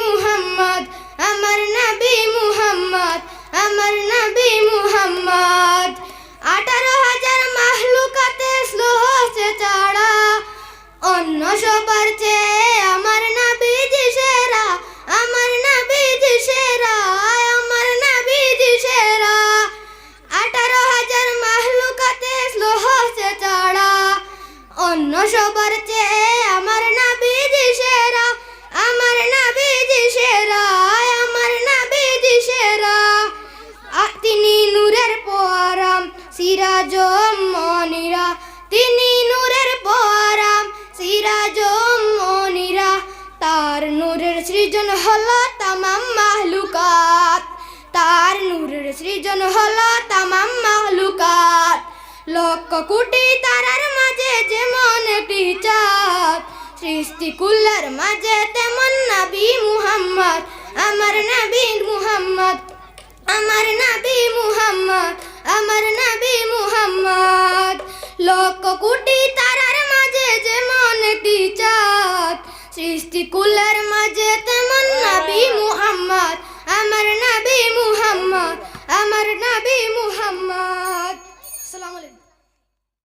মুহাম্মদ, আমার নবী মুহাম্মদ, আমার নবী মুহাম্মদ। আঠারো হাজার মাহলুকাতে স্লোহছে চাড়া অন্য সবার চেয়ে আমার নবীজি সেরা, আমার নবীজি সেরা আমার নবীজি সেরা। আঠারো হাজার মাহলুকাতে স্লোহছে চাড়া অন্য সবার চেয়ে তিনি নূরের পরাম সিরাজ মনিরা। তিনি নূরের পরাম সিরাজ মনিরা। তার নূরের সৃজন হল তামাম মাহলুকাত। তার নূরের সৃজন হল তামাম মাহলুকাত। লক্ষ কোটি তারার মাঝে যেমন একটি সৃষ্টি কুল্লার মাঝে তেমন নবী মুহাম্মদ। আমার নবী মুহাম্মদ আমার নবী মুহাম্মদ, আমার নবী মুহাম্মদ। লক্ষ কোটি তারার মাঝে যে মনে সৃষ্টি কুলের মাঝে